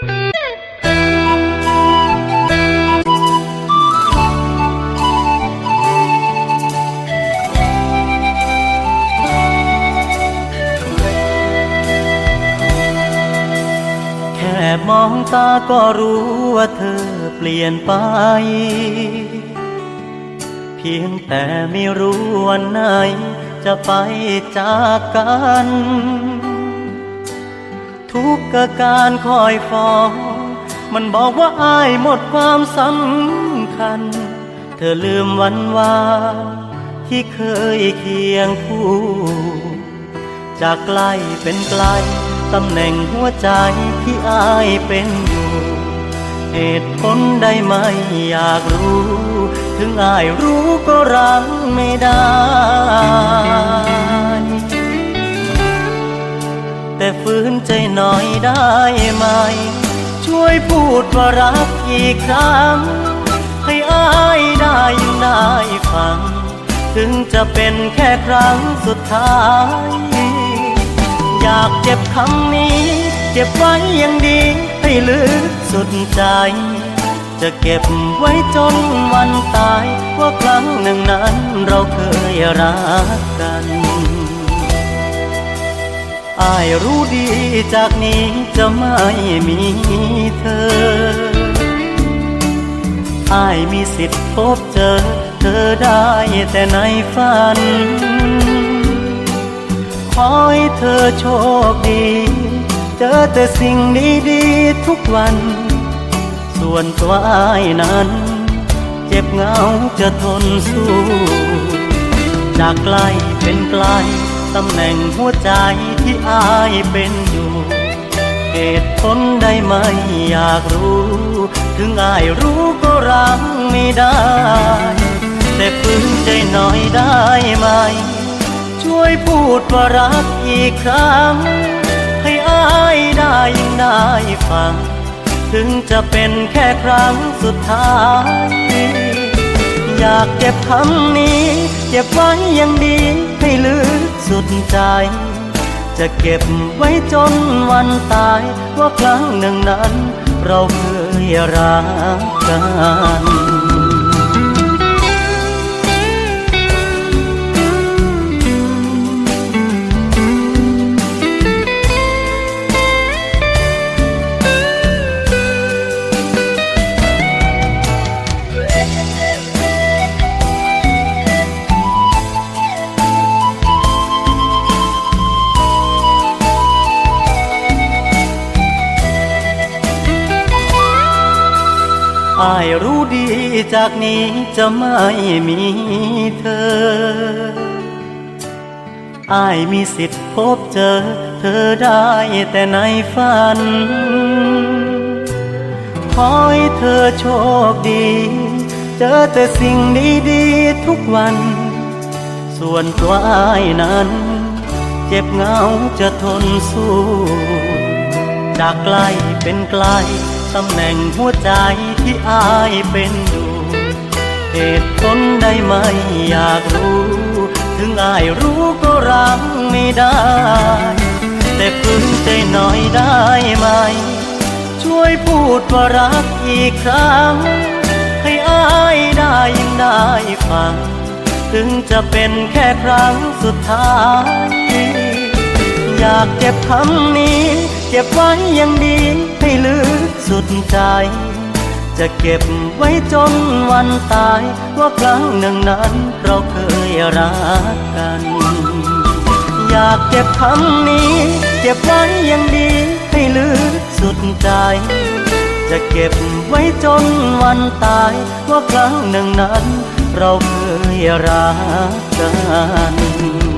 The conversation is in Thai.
แค่มองตาก็รู้ว่าเธอเปลี่ยนไป เพียงแต่ไม่รู้วันไหนจะไปจากกัน ทุกกการคอยฟ้องมันบอกว่าอายหมดความสำคัญ เธอลืมวันวานที่เคยเคียงคู่ จากไกลเป็นไกลตำแหน่งหัวใจที่อายเป็นอยู่ เหตุผลใดไม่อยากรู้ ถึงอายรู้ก็รังไม่ได้ ได้ไหม ช่วยพูดว่ารักอีกครั้ง ให้อายได้ยินได้ฟัง ถึงจะเป็นแค่ครั้งสุดท้าย อยากเจ็บคำนี้ เก็บไว้อย่างดีให้ลึกสุดใจ จะเก็บไว้จนวันตาย ว่าครั้งหนึ่งนั้นเราเคยรักกัน อายรู้ดีจากนี้จะไม่มีเธอ อายมีสิทธิ์พบเจอ เธอได้แต่ในฝัน ขอให้เธอโชคดี เจอแต่สิ่งดีๆทุกวัน ส่วนตัวอายนั้น เจ็บเหงาจะทนสู้ จากไกลเป็นไกล ตำแหน่งหัวใจที่อายเป็นอยู่เหตุผลใดไหมอยากรู้ ถึงอายรู้ก็รังไม่ได้ แต่ฝืนใจหน่อยได้ไหม ช่วยพูดว่ารักอีกครั้ง ให้อายได้ยินได้ฟัง ถึงจะเป็นแค่ครั้งสุดท้าย อยากเก็บคำนี้ เก็บไว้อย่างดีให้ลึกสุดใจ จะเก็บไว้จนวันตายว่าครั้งหนึ่งนั้น เราเคยรักกัน อายรู้ดีจากนี้จะไม่มีเธอ อายมีสิทธิ์พบเจอ เธอได้แต่ในฝัน ขอให้เธอโชคดี เจอแต่สิ่งดีๆทุกวัน ส่วนตัวอายนั้น เจ็บเหงาจะทนสู้ จากไกลเป็นไกล ตำแหน่งหัวใจที่อายเป็นอยู่เหตุผลใดไหมอยากรู้ ถึงอายรู้ก็รังไม่ได้ แต่ฝืนใจหน่อยได้ไหม ช่วยพูดว่ารักอีกครั้ง ให้อายได้ยินได้ฟัง ถึงจะเป็นแค่ครั้งสุดท้าย อยากเก็บคำนี้ เก็บไว้อย่างดีให้ลึกสุดใจ จะเก็บไว้จนวันตาย ว่าครั้งหนึ่งนั้นเราเคยรักกัน อยากเก็บคำนี้ เก็บไว้อย่างดีให้ลึกสุดใจ จะเก็บไว้จนวันตาย ว่าครั้งหนึ่งนั้น เราเคยรักกัน